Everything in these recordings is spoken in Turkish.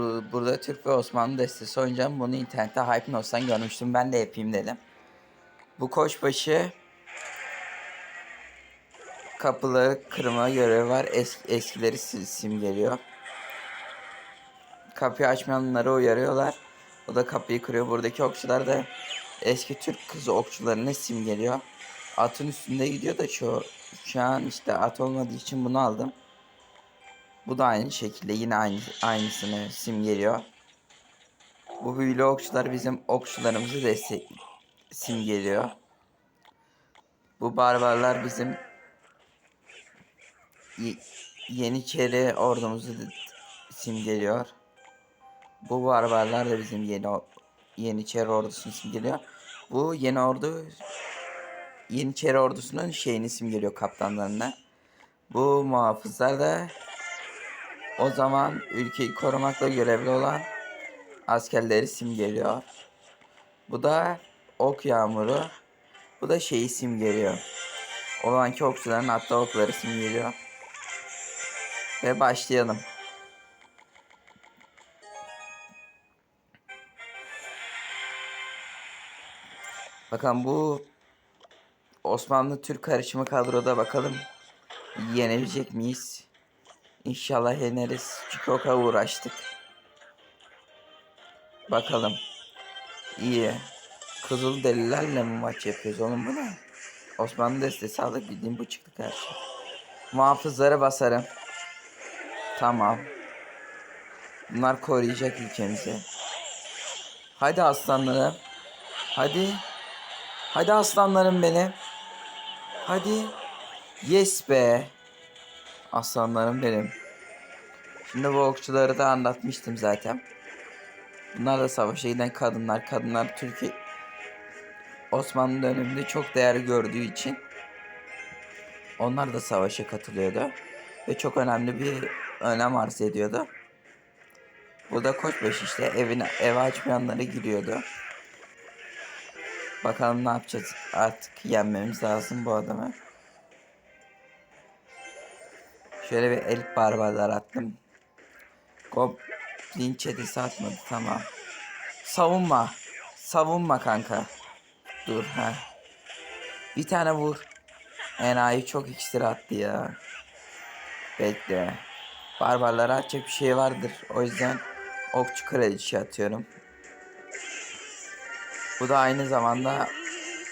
Bu- Burada Türk ve Osmanlı destesi oynayacağım. Bunu internette Hypnos'tan görmüştüm. Ben de yapayım dedim. Bu koçbaşı kapıları kırma görevi var. Es eskileri sim- simgeliyor. Kapıyı açmayanları uyarıyorlar. O da kapıyı kırıyor. Buradaki okçular da eski Türk kızı okçularını simgeliyor. Atın üstünde gidiyor da şu, şu an işte at olmadığı için bunu aldım. Bu da aynı şekilde yine aynı aynısını simgeliyor. Bu büyülü okçular bizim okçularımızı destek simgeliyor. Bu barbarlar bizim Yeniçeri ordumuzu simgeliyor. Bu barbarlar da bizim yeni Yeniçeri ordusunu simgeliyor. Bu yeni ordu Yeniçeri ordusunun şeyini simgeliyor kaptanlarına. Bu muhafızlar da o zaman ülkeyi korumakla görevli olan askerleri simgeliyor. Bu da ok yağmuru. Bu da şeyi simgeliyor. O anki okçuların hatta okları simgeliyor. Ve başlayalım. Bakın bu Osmanlı Türk karışımı kadroda bakalım yenebilecek miyiz? İnşallah yeneriz. Kadar uğraştık. Bakalım. İyi. Kızıl delilerle mi maç yapıyoruz oğlum bu ne? Osmanlı destesi aldık bildiğim bu çıktı karşı. Muhafızlara basarım. Tamam. Bunlar koruyacak ülkemizi. Hadi aslanlarım. Hadi. Hadi aslanlarım benim. Hadi. Yes be. Aslanlarım benim. Şimdi bu okçuları da anlatmıştım zaten. Bunlar da savaşa giden kadınlar. Kadınlar Türkiye Osmanlı döneminde çok değer gördüğü için onlar da savaşa katılıyordu. Ve çok önemli bir önem arz ediyordu. Bu da Koçbaşı işte evine eve açmayanlara giriyordu. Bakalım ne yapacağız. Artık yenmemiz lazım bu adamı. Şöyle bir elf barbarlar attım. Goblin çetesi atmadı tamam. Savunma. Savunma kanka. Dur ha. Bir tane vur. Enayi çok iksir attı ya. Bekle. Barbarlara atacak bir şey vardır. O yüzden okçu kraliçe atıyorum. Bu da aynı zamanda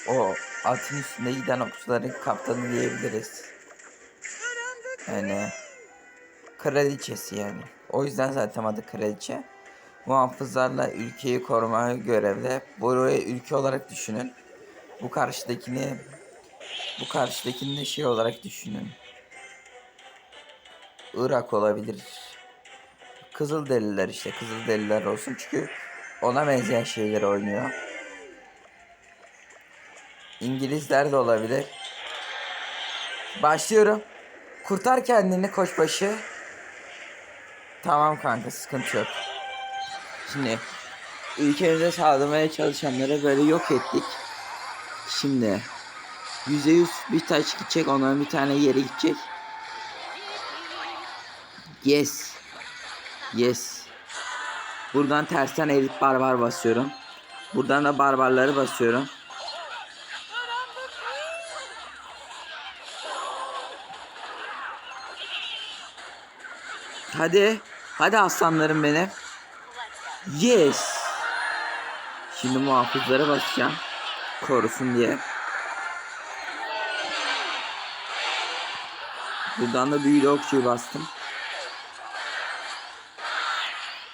o atın üstünde giden okçuların kaptanı diyebiliriz. Yani kraliçesi yani. O yüzden zaten adı kraliçe. Muhafızlarla ülkeyi korumaya görevli. Burayı ülke olarak düşünün. Bu karşıdakini bu karşıdakini de şey olarak düşünün. Irak olabilir. Kızılderililer işte Kızılderililer olsun çünkü ona benzeyen şeyler oynuyor. İngilizler de olabilir. Başlıyorum. Kurtar kendini koçbaşı. Tamam kanka sıkıntı yok. Şimdi ülkemize sağlamaya çalışanları böyle yok ettik. Şimdi yüzde yüz bir taş gidecek onların bir tane yere gidecek. Yes. Yes. Buradan tersten elit barbar basıyorum. Buradan da barbarları basıyorum. Hadi. Hadi aslanlarım benim. Yes. Şimdi muhafızlara basacağım. Korusun diye. Buradan da büyülü okçuyu bastım.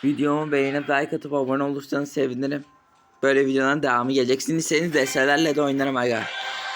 Videomu beğenip like atıp abone olursanız sevinirim. Böyle videoların devamı gelecek. Sizin istediğiniz deselerle de oynarım aga.